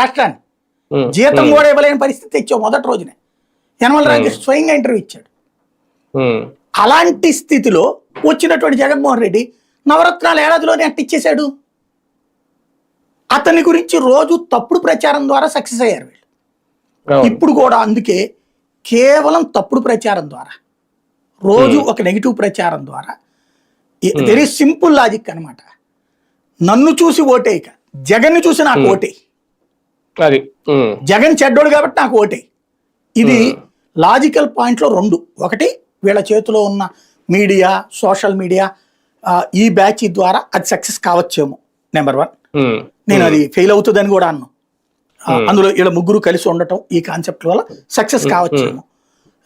రాష్ట్రాన్ని. జీతం కూడా ఇవ్వలేని పరిస్థితి తెచ్చావు మొదటి రోజునే. యనమల రాజేష్ స్వయంగా ఇంటర్వ్యూ ఇచ్చాడు. అలాంటి స్థితిలో వచ్చినటువంటి జగన్మోహన్ రెడ్డి నవరత్నాలు ఏడాదిలోనే అట్టిచ్చేశాడు అతని గురించి రోజు తప్పుడు ప్రచారం ద్వారా సక్సెస్ అయ్యారు వీళ్ళు. ఇప్పుడు కూడా అందుకే కేవలం తప్పుడు ప్రచారం ద్వారా రోజు ఒక నెగిటివ్ ప్రచారం ద్వారా వెరీ సింపుల్ లాజిక్ అన్నమాట. నన్ను చూసి ఓటేయక జగన్ని చూసి నాకు ఓటే. అది. జగన్ చెడ్డోడు కాబట్టి నాకు ఓటే. ఇది లాజికల్ పాయింట్లో రెండు. ఒకటి వీళ్ళ చేతిలో ఉన్న మీడియా సోషల్ మీడియా ఈ బ్యాచ్ ద్వారా అది సక్సెస్ కావచ్చేమో. Number one. నేను అది ఫెయిల్ అవుతుందని కూడా అన్నాను అందులో వీళ్ళ ముగ్గురు కలిసి ఉండటం ఈ కాన్సెప్ట్ వల్ల సక్సెస్ కావచ్చేమో.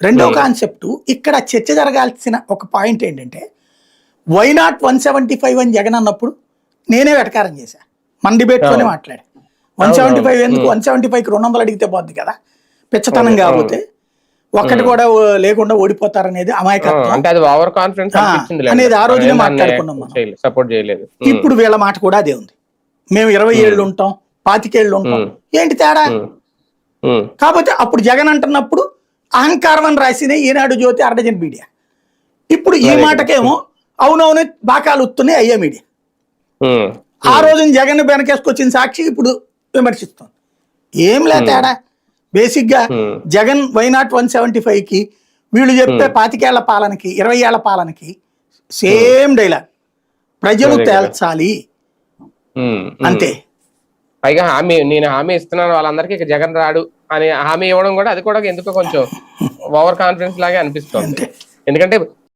రెండో కాన్సెప్ట్ ఇక్కడ చర్చ జరగాల్సిన ఒక పాయింట్ ఏంటంటే why not one seventy five అని జగన్ అన్నప్పుడు నేనే వెటకారం చేశా. మన debate లోనే మాట్లాడా. వన్ సెవెంటీ ఫైవ్ ఎందుకు? వన్ సెవెంటీ ఫైవ్కి రెండు వందలు అడిగితే పోద్ది కదా? పిచ్చతనం కాకపోతే ఒక్కటి కూడా లేకుండా ఓడిపోతారనేది అమాయకత్వం. అనేది ఆ రోజునే మాట్లాడుకున్నాం మనం. సపోర్ట్ చేయలేదు. ఉమ్, ఇప్పుడు వీళ్ళ మాట కూడా అదే ఉంది. మేము ఇరవై ఏళ్ళు ఉంటాం పాతికేళ్ళు ఉంటాం. ఏంటి తేడా? కాకపోతే అప్పుడు జగన్ అంటున్నప్పుడు అహంకారం అని రాసిన ఈనాడు జ్యోతి అర్ధజన్ మీడియా. ఇప్పుడు ఈ మాటకేమో అవునవును బాకాలు ఉత్తున్నాయి అయ్యే మీడియా. ఆ రోజున జగన్ వెనకేసుకొచ్చిన సాక్షి ఇప్పుడు విమర్శిస్తుంది. ఏం లే తేడా? బేసిక్గా Hmm. Jagan why not one seventy ఫైవ్కి వీళ్ళు చెప్పే పాతికేళ్ళ పాలనకి ఇరవై ఏళ్ళ పాలనకి సేమ్ డైలాగ్. ప్రజలు. తేల్చాలి. అంతే. పైగా హామీ నేను హామీ ఇస్తున్నాను వాళ్ళందరికీ ఇక జగన్ రాడు అని హామీ ఇవ్వడం కూడా అది కూడా ఎందుకో కొంచెం ఓవర్ కాన్ఫిడెన్స్ లాగే అనిపిస్తుంది. ఎందుకంటే